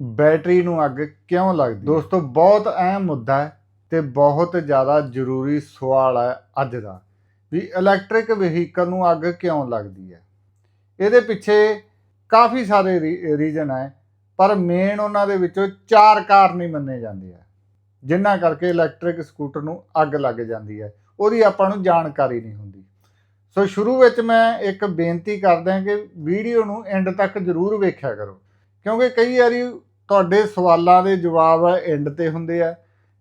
Battery ਨੂੰ ਅੱਗ ਕਿਉਂ ਲੱਗਦੀ? ਦੋਸਤੋ, ਬਹੁਤ ਅਹਿਮ ਮੁੱਦਾ ਹੈ ਤੇ ਬਹੁਤ ਜ਼ਿਆਦਾ ਜ਼ਰੂਰੀ ਸਵਾਲ ਹੈ ਅੱਜ ਦਾ ਵੀ ਇਲੈਕਟ੍ਰਿਕ ਵਹੀਕਲ ਨੂੰ ਅੱਗ ਕਿਉਂ ਲੱਗਦੀ ਹੈ? ਇਹਦੇ ਪਿੱਛੇ ਕਾਫੀ ਸਾਰੇ ਰੀਜਨ ਹੈ, ਪਰ ਮੇਨ ਉਹਨਾਂ ਦੇ ਵਿੱਚੋਂ ਚਾਰ ਕਾਰਨ ਹੀ ਮੰਨੇ ਜਾਂਦੇ ਆ ਜਿਨ੍ਹਾਂ ਕਰਕੇ ਇਲੈਕਟ੍ਰਿਕ ਸਕੂਟਰ ਨੂੰ ਅੱਗ ਲੱਗ ਜਾਂਦੀ ਹੈ, ਉਹਦੀ ਆਪਾਂ ਨੂੰ ਜਾਣਕਾਰੀ ਨਹੀਂ ਹੁੰਦੀ। ਸੋ ਸ਼ੁਰੂ ਵਿੱਚ ਮੈਂ ਇੱਕ ਬੇਨਤੀ ਕਰਦਾ ਕਿ ਵੀਡੀਓ ਨੂੰ ਐਂਡ ਤੱਕ ਜ਼ਰੂਰ ਵੇਖਿਆ ਕਰੋ, ਕਿਉਂਕਿ ਕਈ ਵਾਰੀ ਤੁਹਾਡੇ ਸਵਾਲਾਂ ਦੇ ਜਵਾਬ ਐਂਡ ਤੇ ਹੁੰਦੇ ਆ।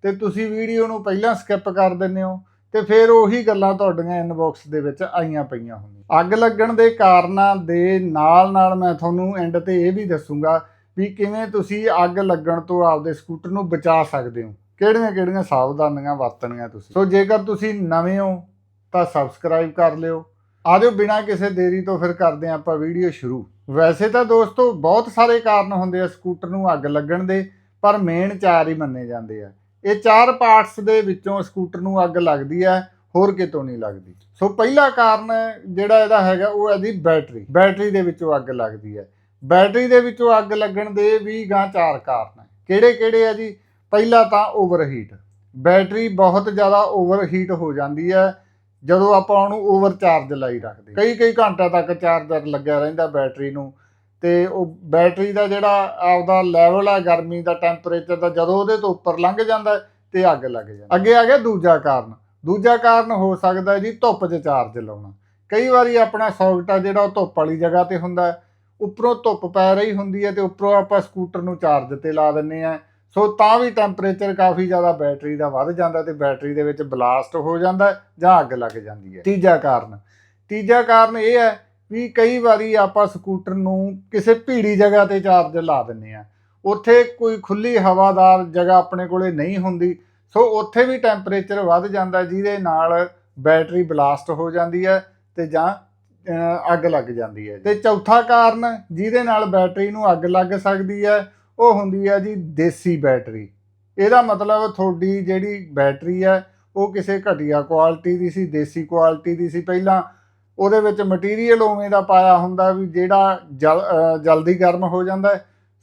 ਤੇ ਤੁਸੀਂ ਵੀਡੀਓ ਨੂੰ ਪਹਿਲਾਂ ਸਕਿਪ ਕਰ ਦਿੰਦੇ ਹੋ ਤੇ ਫਿਰ ਉਹੀ ਗੱਲਾਂ ਤੁਹਾਡੀਆਂ ਇਨਬਾਕਸ ਦੇ ਵਿੱਚ ਆਈਆਂ ਪਈਆਂ ਹੁੰਦੀਆਂ। ਅੱਗ ਲੱਗਣ ਦੇ ਕਾਰਨਾਂ ਦੇ ਨਾਲ ਨਾਲ ਮੈਂ ਤੁਹਾਨੂੰ ਐਂਡ ਤੇ ਇਹ ਵੀ ਦੱਸੂਗਾ ਵੀ ਕਿਵੇਂ ਤੁਸੀਂ ਅੱਗ ਲੱਗਣ ਤੋਂ ਆਪਦੇ ਸਕੂਟਰ ਨੂੰ ਬਚਾ ਸਕਦੇ ਹੋ। ਕਿਹੜੀਆਂ ਕਿਹੜੀਆਂ ਸਾਵਧਾਨੀਆਂ ਵਰਤਣੀਆਂ ਤੁਸੀਂ। ਸੋ ਜੇਕਰ ਤੁਸੀਂ ਨਵੇਂ ਹੋ ਤਾਂ ਸਬਸਕ੍ਰਾਈਬ ਕਰ ਲਿਓ। ਆਜੋ ਬਿਨਾਂ ਕਿਸੇ ਦੇਰੀ ਤੋਂ ਫਿਰ ਕਰਦੇ ਹਾਂ ਆਪਾਂ ਵੀਡੀਓ ਸ਼ੁਰੂ। ਵੈਸੇ ਤਾਂ ਦੋਸਤੋ ਬਹੁਤ ਸਾਰੇ ਕਾਰਨ ਹੁੰਦੇ ਆ ਸਕੂਟਰ ਨੂੰ ਅੱਗ ਲੱਗਣ ਦੇ, ਪਰ ਮੇਨ ਚਾਰ ਹੀ ਮੰਨੇ ਜਾਂਦੇ ਆ। ਇਹ ਚਾਰ ਪਾਰਟਸ ਦੇ ਵਿੱਚੋਂ ਸਕੂਟਰ ਨੂੰ ਅੱਗ ਲੱਗਦੀ ਹੈ ਹੋਰ ਕਿਤੋਂ ਨਹੀਂ ਲੱਗਦੀ। ਸੋ ਪਹਿਲਾ ਕਾਰਨ ਜਿਹੜਾ ਇਹਦਾ ਹੈਗਾ ਉਹ ਹੈ ਦੀ ਬੈਟਰੀ। ਬੈਟਰੀ ਦੇ ਵਿੱਚੋਂ ਅੱਗ ਲੱਗਦੀ ਹੈ ਬੈਟਰੀ ਦੇ ਵਿੱਚੋਂ ਅੱਗ ਲੱਗਣ ਦੇ ਵੀ ਗਾਂ ਚਾਰ ਕਾਰਨ ਹੈ ਕਿਹੜੇ ਕਿਹੜੇ ਆ ਜੀ? ਪਹਿਲਾ ਤਾਂ ਓਵਰਹੀਟ। ਬੈਟਰੀ ਬਹੁਤ ਜ਼ਿਆਦਾ ਓਵਰਹੀਟ ਹੋ ਜਾਂਦੀ ਹੈ ਜਦੋਂ ਆਪਾਂ ਉਹਨੂੰ ਓਵਰ ਚਾਰਜ ਲਾਈ ਰੱਖਦੇ ਕਈ ਕਈ ਘੰਟਿਆਂ ਤੱਕ ਚਾਰਜਰ ਲੱਗਿਆ ਰਹਿੰਦਾ ਬੈਟਰੀ ਨੂੰ। ਤੇ ਉਹ ਬੈਟਰੀ ਦਾ ਜਿਹੜਾ ਆਪਦਾ ਲੈਵਲ ਆ ਗਰਮੀ ਦਾ ਟੈਂਪਰੇਚਰ ਦਾ ਜਦੋਂ ਉਹਦੇ ਤੋਂ ਉੱਪਰ ਲੰਘ ਜਾਂਦਾ ਤੇ ਅੱਗ ਲੱਗ ਜਾਂਦੀ ਅੱਗੇ ਆ ਗਿਆ ਦੂਜਾ ਕਾਰਨ। ਦੂਜਾ ਕਾਰਨ ਹੋ ਸਕਦਾ ਜੀ ਧੁੱਪ 'ਚ ਚਾਰਜ ਲਾਉਣਾ। ਕਈ ਵਾਰੀ ਆਪਣਾ ਸੌਕਟ ਆ ਜਿਹੜਾ ਉਹ ਧੁੱਪ ਵਾਲੀ ਜਗ੍ਹਾ ਤੇ ਹੁੰਦਾ ਉੱਪਰੋਂ ਧੁੱਪ ਪੈ ਰਹੀ ਹੁੰਦੀ ਹੈ ਤੇ ਉੱਪਰੋਂ ਆਪਾਂ ਸਕੂਟਰ ਨੂੰ ਚਾਰਜ ਤੇ ਲਾ ਦਿੰਨੇ ਆ ਸੋ ਤਾਂ ਵੀ ਟੈਂਪਰੇਚਰ ਕਾਫੀ ਜ਼ਿਆਦਾ ਬੈਟਰੀ ਦਾ ਵੱਧ ਜਾਂਦਾ ਤੇ ਬੈਟਰੀ ਦੇ ਵਿੱਚ ਬਲਾਸਟ ਹੋ ਜਾਂਦਾ ਜਾਂ ਅੱਗ ਲੱਗ ਜਾਂਦੀ ਹੈ। ਤੀਜਾ ਕਾਰਨ ਤੀਜਾ ਕਾਰਨ ਇਹ ਹੈ ਵੀ ਕਈ ਵਾਰੀ ਆਪਾਂ ਸਕੂਟਰ ਨੂੰ ਕਿਸੇ ਭੀੜੀ ਜਗ੍ਹਾ ਤੇ ਚਾਰਜ ਲਾ ਦਿੰਨੇ ਆ ਉੱਥੇ ਕੋਈ ਖੁੱਲੀ ਹਵਾਦਾਰ ਜਗ੍ਹਾ ਆਪਣੇ ਕੋਲੇ ਨਹੀਂ ਹੁੰਦੀ, ਸੋ ਉੱਥੇ ਵੀ ਟੈਂਪਰੇਚਰ ਵੱਧ ਜਾਂਦਾ ਜਿਹਦੇ ਨਾਲ ਬੈਟਰੀ ਬਲਾਸਟ ਹੋ ਜਾਂਦੀ ਹੈ ਤੇ ਜਾਂ ਅੱਗ ਲੱਗ ਜਾਂਦੀ ਹੈ। ਤੇ ਚੌਥਾ ਕਾਰਨ ਜਿਹਦੇ ਨਾਲ ਬੈਟਰੀ ਨੂੰ ਅੱਗ ਲੱਗ ਸਕਦੀ ਹੈ ਉਹ ਹੁੰਦੀ ਹੈ ਜੀ ਦੇਸੀ ਬੈਟਰੀ। ਇਹਦਾ ਮਤਲਬ ਤੁਹਾਡੀ ਜਿਹੜੀ ਬੈਟਰੀ ਹੈ ਉਹ ਕਿਸੇ ਘਟੀਆ ਕੁਆਲਿਟੀ ਦੀ ਸੀ, ਦੇਸੀ ਕੁਆਲਿਟੀ ਦੀ ਸੀ। ਪਹਿਲਾਂ ਉਹਦੇ ਵਿੱਚ ਮਟੀਰੀਅਲ ਉਵੇਂ ਦਾ ਪਾਇਆ ਹੁੰਦਾ ਵੀ ਜਿਹੜਾ ਜਲਦੀ ਗਰਮ ਹੋ ਜਾਂਦਾ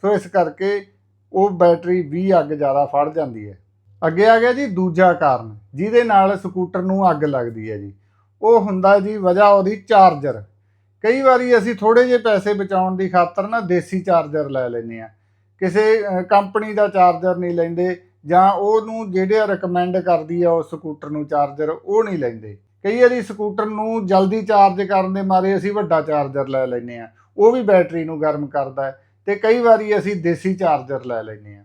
ਸੋ ਇਸ ਕਰਕੇ ਉਹ ਬੈਟਰੀ ਵੀ ਅੱਗ ਜ਼ਿਆਦਾ ਫੜ ਜਾਂਦੀ ਹੈ। ਅੱਗੇ ਆ ਗਿਆ ਜੀ ਦੂਜਾ ਕਾਰਨ, ਜਿਹਦੇ ਨਾਲ ਸਕੂਟਰ ਨੂੰ ਅੱਗ ਲੱਗਦੀ ਹੈ ਜੀ। ਉਹ ਹੁੰਦਾ ਜੀ ਵਜ੍ਹਾ ਉਹਦੀ ਚਾਰਜਰ। ਕਈ ਵਾਰੀ ਅਸੀਂ ਥੋੜੇ ਜਿਹੇ ਪੈਸੇ ਬਚਾਉਣ ਦੀ ਖਾਤਰ ਨਾ ਦੇਸੀ ਚਾਰਜਰ ਲੈ ਲੈਂਦੇ ਆ ਕਿਸੇ ਕੰਪਨੀ ਦਾ ਚਾਰਜਰ ਨਹੀਂ ਲੈਂਦੇ ਜਾਂ ਉਹਨੂੰ ਜਿਹੜੇ ਰეკਮੈਂਡ ਕਰਦੀ ਆ ਉਹ ਸਕੂਟਰ ਨੂੰ ਚਾਰਜਰ ਉਹ ਨਹੀਂ ਲੈਂਦੇ। ਕਈ ਵਾਰੀ ਸਕੂਟਰ ਨੂੰ ਜਲਦੀ ਚਾਰਜ ਕਰਨ ਦੇ ਮਾਰੇ ਅਸੀਂ ਵੱਡਾ ਚਾਰਜਰ ਲੈ ਲੈਂਦੇ ਆ। ਉਹ ਵੀ ਬੈਟਰੀ ਨੂੰ ਗਰਮ ਕਰਦਾ ਹੈ ਤੇ ਕਈ ਵਾਰੀ ਅਸੀਂ ਦੇਸੀ ਚਾਰਜਰ ਲੈ ਲੈਂਦੇ ਆ।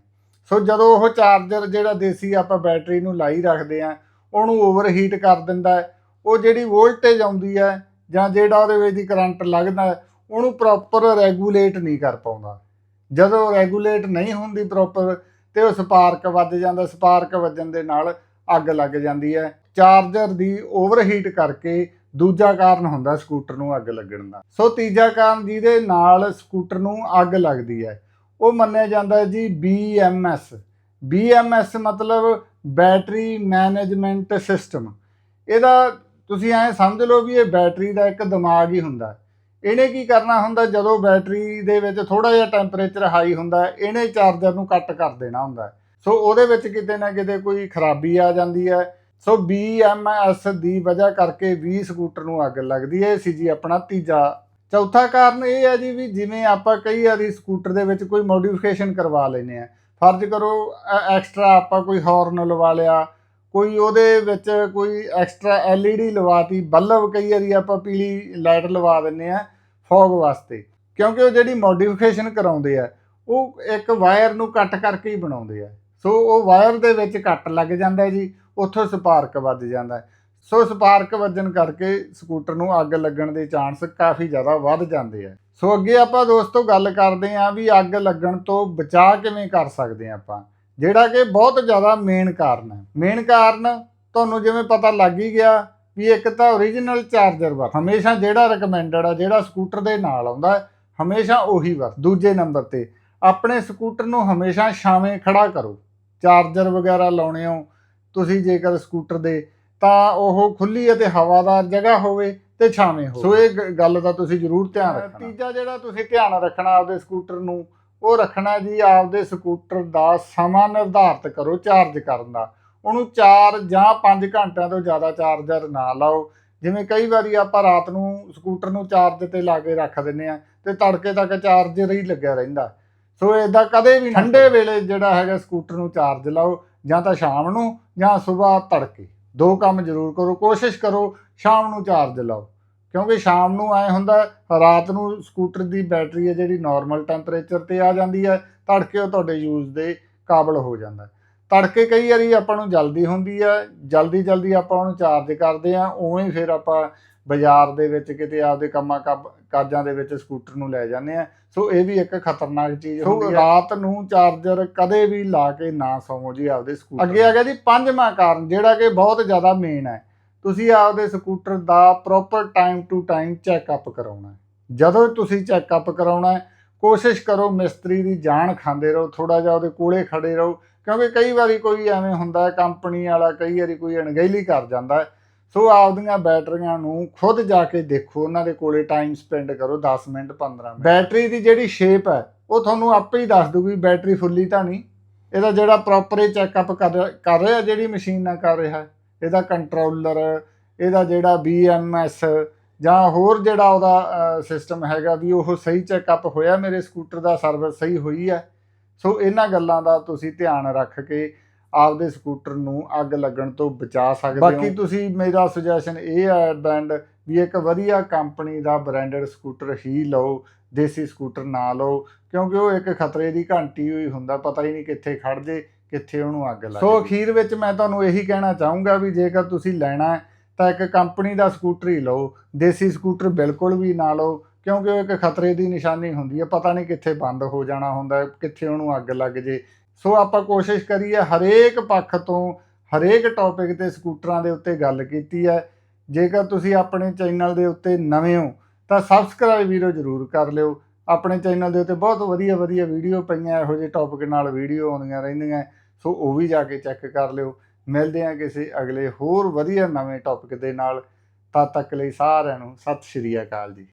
ਸੋ ਜਦੋਂ ਉਹ ਚਾਰਜਰ ਜਿਹੜਾ ਦੇਸੀ ਆਪਾਂ ਬੈਟਰੀ ਨੂੰ ਲਾਈ ਰੱਖਦੇ ਆ, ਉਹਨੂੰ ਓਵਰਹੀਟ ਕਰ ਦਿੰਦਾ ਹੈ, ਉਹ ਜਿਹੜੀ ਵੋਲਟੇਜ ਆਉਂਦੀ ਹੈ ਜਾਂ ਜਿਹੜਾ ਉਹਦੇ ਵਿੱਚ ਦੀ ਕਰੰਟ ਲੱਗਦਾ ਉਹਨੂੰ ਪ੍ਰੋਪਰ ਰੈਗੂਲੇਟ ਨਹੀਂ ਕਰ ਪਾਉਂਦਾ। ਜਦੋਂ ਰੈਗੂਲੇਟ ਨਹੀਂ ਹੁੰਦੀ ਪ੍ਰੋਪਰ ਤੇ ਉਹ ਸਪਾਰਕ ਵੱਜ ਜਾਂਦਾ, ਸਪਾਰਕ ਵੱਜਣ ਦੇ ਨਾਲ ਅੱਗ ਲੱਗ ਜਾਂਦੀ ਹੈ। ਚਾਰਜਰ ਦੀ ਓਵਰਹੀਟ ਕਰਕੇ ਦੂਜਾ ਕਾਰਨ ਹੁੰਦਾ ਸਕੂਟਰ ਨੂੰ ਅੱਗ ਲੱਗਣ ਦਾ। ਸੋ ਤੀਜਾ ਕਾਰਨ ਜਿਹਦੇ ਨਾਲ ਸਕੂਟਰ ਨੂੰ ਅੱਗ ਲੱਗਦੀ ਹੈ, ਉਹ ਮੰਨਿਆ ਜਾਂਦਾ ਜੀ BMS BMS ਮਤਲਬ ਬੈਟਰੀ ਮੈਨੇਜਮੈਂਟ ਸਿਸਟਮ। ਇਹਦਾ ਤੁਸੀਂ ਐਂ ਸਮਝ ਲਓ ਵੀ ਇਹ ਬੈਟਰੀ ਦਾ ਇੱਕ ਦਿਮਾਗ ਹੀ ਹੁੰਦਾ। ਇਹਨੇ ਕੀ ਕਰਨਾ ਹੁੰਦਾ, ਜਦੋਂ ਬੈਟਰੀ ਦੇ ਵਿੱਚ ਥੋੜਾ ਜਿਹਾ ਟੈਂਪਰੇਚਰ ਹਾਈ ਹੁੰਦਾ, ਇਹਨੇ ਚਾਰਜਰ ਨੂੰ ਕੱਟ ਕਰ ਦੇਣਾ ਹੁੰਦਾ। ਸੋ ਉਹਦੇ ਵਿੱਚ ਕਿਤੇ ਨਾ ਕਿਤੇ ਕੋਈ ਖਰਾਬੀ ਆ ਜਾਂਦੀ ਹੈ। ਸੋ BMS ਦੀ ਵਜ੍ਹਾ ਕਰਕੇ ਵੀ ਸਕੂਟਰ ਨੂੰ ਅੱਗ ਲੱਗਦੀ ਹੈ। ਸੀ ਜੀ ਆਪਣਾ ਤੀਜਾ। ਚੌਥਾ ਕਾਰਨ ਇਹ ਹੈ ਜੀ ਵੀ ਜਿਵੇਂ ਆਪਾਂ ਕਈ ਵਾਰੀ ਸਕੂਟਰ ਦੇ ਵਿੱਚ ਕੋਈ ਮੋਡੀਫਿਕੇਸ਼ਨ ਕਰਵਾ ਲੈਨੇ ਆ ਫਰਜ਼ ਕਰੋ ਐਕਸਟਰਾ ਆਪਾਂ ਕੋਈ ਹਾਰਨ ਲਵਾ ਲਿਆ ਕੋਈ ਉਹਦੇ ਵਿੱਚ ਕੋਈ ਐਕਸਟਰਾ LED ਲਵਾਤੀ, ਬੱਲਬ ਕਈ ਵਾਰੀ ਆਪਾਂ ਪੀਲੀ ਲਾਈਟ ਲਵਾ ਦਿੰਨੇ ਆ ਫੌਗ ਵਾਸਤੇ, ਕਿਉਂਕਿ ਉਹ ਜਿਹੜੀ ਮੋਡੀਫਿਕੇਸ਼ਨ ਕਰਾਉਂਦੇ ਆ, ਉਹ ਇੱਕ ਵਾਇਰ ਨੂੰ ਕੱਟ ਕਰਕੇ ਹੀ ਬਣਾਉਂਦੇ ਆ। ਸੋ ਉਹ ਵਾਇਰ ਦੇ ਵਿੱਚ ਕੱਟ ਲੱਗ ਜਾਂਦਾ ਜੀ, ਉੱਥੋਂ ਸਪਾਰਕ ਵੱਜ ਜਾਂਦਾ। ਸੋ ਸਪਾਰਕ ਵੱਜਣ ਕਰਕੇ ਸਕੂਟਰ ਨੂੰ ਅੱਗ ਲੱਗਣ ਦੇ ਚਾਂਸ ਕਾਫੀ ਜ਼ਿਆਦਾ ਵੱਧ ਜਾਂਦੇ ਆ। ਸੋ ਅੱਗੇ ਆਪਾਂ ਦੋਸਤੋ ਗੱਲ ਕਰਦੇ ਆਂ ਵੀ ਅੱਗ ਲੱਗਣ ਤੋਂ ਬਚਾਅ ਕਿਵੇਂ ਕਰ ਸਕਦੇ ਆ ਆਪਾਂ। ਜਿਹੜਾ ਕਿ ਬਹੁਤ ਜ਼ਿਆਦਾ ਮੇਨ ਕਾਰਨ ਹੈ। ਮੇਨ ਕਾਰਨ ਤੁਹਾਨੂੰ ਜਿਵੇਂ ਪਤਾ ਲੱਗ ਹੀ ਗਿਆ ਵੀ ਇੱਕ ਤਾਂ origignal ਚਾਰਜਰ ਵਰ ਹਮੇਸ਼ਾ ਜਿਹੜਾ ਰეკਮੈਂਡਡ ਆ ਜਿਹੜਾ ਸਕੂਟਰ ਦੇ ਨਾਲ ਆਉਂਦਾ ਹਮੇਸ਼ਾ ਉਹੀ ਵਰ ਦੂਜੇ ਨੰਬਰ ਤੇ। ਆਪਣੇ ਸਕੂਟਰ ਨੂੰ ਹਮੇਸ਼ਾ ਛਾਵੇਂ ਖੜਾ ਕਰੋ। ਚਾਰਜਰ ਵਗੈਰਾ ਲਾਉਣੇ ਹੋ ਤੁਸੀਂ ਜੇਕਰ ਸਕੂਟਰ ਦੇ ਤਾਂ ਉਹ ਖੁੱਲੀ ਅਤੇ ਹਵਾਦਾਰ ਜਗ੍ਹਾ ਹੋਵੇ ਤੇ ਛਾਵੇਂ ਹੋ ਸੋ ਇਹ ਗੱਲ ਦਾ ਤੁਸੀਂ ਜ਼ਰੂਰ ਧਿਆਨ ਰੱਖਣਾ। ਤੀਜਾ ਜਿਹੜਾ ਤੁਸੀਂ ਧਿਆਨ ਰੱਖਣਾ ਆਪਦੇ ਸਕੂਟਰ ਨੂੰ ਉਹ ਰੱਖਣਾ ਜੀ ਆਪਦੇ ਸਕੂਟਰ ਦਾ ਸਮਾਂ ਨਿਰਧਾਰਤ ਕਰੋ ਚਾਰਜ ਕਰਨ ਦਾ। ਉਹਨੂੰ 4 ਜਾਂ 5 ਘੰਟਿਆਂ ਤੋਂ ਜ਼ਿਆਦਾ ਚਾਰਜਰ ਨਾ ਲਾਓ। ਜਿਵੇਂ ਕਈ ਵਾਰੀ ਆਪਾਂ ਰਾਤ ਨੂੰ ਸਕੂਟਰ ਨੂੰ ਚਾਰਜ ਤੇ ਲਾ ਕੇ ਰੱਖ ਦਿੰਨੇ ਆ ਤੇ ਤੜਕੇ ਤੱਕ ਚਾਰਜਰ ਹੀ ਲੱਗਿਆ ਰਹਿੰਦਾ। ਸੋ ਇਦਾਂ ਕਦੇ ਵੀ ਠੰਡੇ ਵੇਲੇ ਜਿਹੜਾ ਹੈਗਾ ਸਕੂਟਰ ਨੂੰ ਚਾਰਜ ਲਾਓ ਜਾਂ ਤਾਂ ਸ਼ਾਮ ਨੂੰ ਜਾਂ ਸਵੇਰ ਤੜਕੇ। ਦੋ ਕੰਮ ਜ਼ਰੂਰ ਕਰੋ ਕੋਸ਼ਿਸ਼ ਕਰੋ ਸ਼ਾਮ ਨੂੰ ਚਾਰਜ ਲਾਓ। ਕਿਉਂਕਿ ਸ਼ਾਮ ਨੂੰ ਐ ਹੁੰਦਾ ਰਾਤ ਨੂੰ ਸਕੂਟਰ ਦੀ ਬੈਟਰੀ ਹੈ ਜਿਹੜੀ ਨਾਰਮਲ ਟੈਂਪਰੇਚਰ ਤੇ ਆ ਜਾਂਦੀ ਹੈ ਤੜਕੇ ਉਹ ਤੁਹਾਡੇ ਯੂਜ਼ ਦੇ ਕਾਬਲ ਹੋ ਜਾਂਦਾ। ਤੜਕੇ ਕਈ ਵਾਰੀ ਆਪਾਂ ਨੂੰ ਜਲਦੀ ਹੁੰਦੀ ਹੈ ਜਲਦੀ ਜਲਦੀ ਆਪਾਂ ਉਹਨੂੰ ਚਾਰਜ ਕਰਦੇ ਆ ਉਵੇਂ ਹੀ ਫਿਰ ਆਪਾਂ ਬਾਜ਼ਾਰ ਦੇ ਵਿੱਚ ਕਿਤੇ ਆਪਦੇ ਕੰਮਾਂ ਕਾਜਾਂ ਦੇ ਵਿੱਚ ਸਕੂਟਰ ਨੂੰ ਲੈ ਜਾਂਦੇ ਆ ਸੋ ਇਹ ਵੀ ਇੱਕ ਖਤਰਨਾਕ ਚੀਜ਼ ਹੁੰਦੀ ਹੈ। ਰਾਤ ਨੂੰ ਚਾਰਜਰ ਕਦੇ ਵੀ ਲਾ ਕੇ ਨਾ ਸੌਵੋ ਜੀ ਆਪਦੇ ਸਕੂਟਰ ਅੱਗੇ ਆ ਗਿਆ ਜੀ ਪੰਜਵਾਂ ਕਾਰਨ ਜਿਹੜਾ ਕਿ ਬਹੁਤ ਜ਼ਿਆਦਾ ਮੇਨ ਹੈ। ਤੁਸੀਂ ਆਪਦੇ scooter the proper time to time checkup ਕਰਾਉਣਾ ਹੈ। ਜਦੋਂ ਤੁਸੀਂ ਚੈੱਕਅਪ ਕਰਾਉਣਾ ਹੈ, ਕੋਸ਼ਿਸ਼ ਕਰੋ ਮਿਸਤਰੀ ਦੀ ਜਾਨ ਖਾਂਦੇ ਰਹੋ ਥੋੜਾ ਜਿਹਾ ਉਹਦੇ ਕੋਲੇ ਖੜੇ ਰਹੋ, ਕਿਉਂਕਿ ਕਈ ਵਾਰੀ ਕੋਈ ਐਵੇਂ ਹੁੰਦਾ ਹੈ, ਕੰਪਨੀ ਵਾਲਾ ਕਈ ਵਾਰੀ ਕੋਈ ਅਣਗਹਿਲੀ ਕਰ ਜਾਂਦਾ ਹੈ। ਸੋ ਆਪਦੀਆਂ ਬੈਟਰੀਆਂ ਨੂੰ ਖੁਦ ਜਾ ਕੇ ਦੇਖੋ, ਉਹਨਾਂ ਦੇ ਕੋਲੇ ਟਾਈਮ ਸਪੈਂਡ ਕਰੋ 10 ਮਿੰਟ 15 ਮਿੰਟ। ਬੈਟਰੀ ਦੀ ਜਿਹੜੀ ਸ਼ੇਪ ਹੈ, ਉਹ ਤੁਹਾਨੂੰ ਆਪੇ ਹੀ ਦੱਸ ਦੂਗੀ ਬੈਟਰੀ ਫੁੱਲੀ ਤਾਂ ਨਹੀਂ। ਇਹਦਾ ਜਿਹੜਾ ਪ੍ਰੋਪਰ ਹੀ ਚੈੱਕਅਪ ਕਰ ਕਰ ਰਿਹਾ, ਜਿਹੜੀ ਮਸ਼ੀਨ ਨਾਲ ਕਰ ਰਿਹਾ ਹੈ। ਇਹਦਾ ਕੰਟਰੋਲਰ, ਇਹਦਾ ਜਿਹੜਾ BMS ਜਾਂ ਹੋਰ ਜਿਹੜਾ ਉਹਦਾ ਸਿਸਟਮ ਹੈਗਾ ਵੀ ਉਹ ਸਹੀ ਚੈੱਕਅਪ ਹੋਇਆ ਮੇਰੇ ਸਕੂਟਰ ਦਾ ਸਰਵਿਸ ਸਹੀ ਹੋਈ ਹੈ। ਸੋ ਇਹਨਾਂ ਗੱਲਾਂ ਦਾ ਤੁਸੀਂ ਧਿਆਨ ਰੱਖ ਕੇ ਆਪਦੇ ਸਕੂਟਰ ਨੂੰ ਅੱਗ ਲੱਗਣ ਤੋਂ ਬਚਾ ਸਕਦੇ ਹੋ। ਬਾਕੀ ਤੁਸੀਂ ਮੇਰਾ ਸੁਜੈਸ਼ਨ ਇਹ ਹੈ ਬੈਂਡ ਵੀ ਇੱਕ ਵਧੀਆ ਕੰਪਨੀ ਦਾ ਬ੍ਰਾਂਡਡ ਸਕੂਟਰ ਹੀ ਲਓ, ਦੇਸੀ ਸਕੂਟਰ ਨਾ ਲਓ, ਕਿਉਂਕਿ ਉਹ ਇੱਕ ਖਤਰੇ ਦੀ ਘੰਟੀ ਹੋਈ ਹੁੰਦਾ, ਪਤਾ ਹੀ ਨਹੀਂ ਕਿੱਥੇ ਖੜ ਜੇ। ਕਿੱਥੇ ਉਹਨੂੰ ਅੱਗ ਲੱਗ ਸੋ ਅਖੀਰ ਵਿੱਚ ਮੈਂ ਤੁਹਾਨੂੰ ਇਹੀ ਕਹਿਣਾ ਚਾਹੂੰਗਾ ਵੀ ਜੇਕਰ ਤੁਸੀਂ ਲੈਣਾ ਹੈ ਤਾਂ ਇੱਕ ਕੰਪਨੀ ਦਾ ਸਕੂਟਰ ਹੀ ਲਓ ਦੇਸੀ ਸਕੂਟਰ ਬਿਲਕੁਲ ਵੀ ਨਾ ਲਓ ਕਿਉਂਕਿ ਉਹ ਇੱਕ ਖਤਰੇ ਦੀ ਨਿਸ਼ਾਨੀ ਹੁੰਦੀ ਹੈ ਪਤਾ ਨਹੀਂ ਕਿੱਥੇ ਬੰਦ ਹੋ ਜਾਣਾ ਹੁੰਦਾ ਕਿੱਥੇ ਉਹਨੂੰ ਅੱਗ ਲੱਗ ਜੇ। ਸੋ ਆਪਾਂ ਕੋਸ਼ਿਸ਼ ਕਰੀਏ ਹਰੇਕ ਪੱਖ ਤੋਂ ਹਰੇਕ ਟੌਪਿਕ ਤੇ ਸਕੂਟਰਾਂ ਦੇ ਉੱਤੇ ਗੱਲ ਕੀਤੀ ਹੈ। ਜੇਕਰ ਤੁਸੀਂ ਆਪਣੇ ਚੈਨਲ ਦੇ ਉੱਤੇ ਨਵੇਂ ਹੋ ਤਾਂ ਸਬਸਕ੍ਰਾਈਬ ਵੀਰੋ ਜ਼ਰੂਰ ਕਰ ਲਿਓ। ਆਪਣੇ ਚੈਨਲ ਦੇ ਉੱਤੇ ਬਹੁਤ ਵਧੀਆ ਵਧੀਆ ਵੀਡੀਓ ਪਈਆਂ, ਇਹੋ ਜਿਹੇ ਟੌਪਿਕ ਨਾਲ ਵੀਡੀਓ ਆਉਂਦੀਆਂ ਰਹਿੰਦੀਆਂ। ਸੋ ਉਹ ਵੀ ਜਾ ਕੇ ਚੈੱਕ ਕਰ ਲਿਓ। ਮਿਲਦੇ ਹਾਂ ਕਿਸੇ ਅਗਲੇ ਹੋਰ ਵਧੀਆ ਨਵੇਂ ਟੌਪਿਕ ਦੇ ਨਾਲ। ਤਦ ਤੱਕ ਲਈ ਸਾਰਿਆਂ ਨੂੰ ਸਤਿ ਸ਼੍ਰੀ ਅਕਾਲ ਜੀ।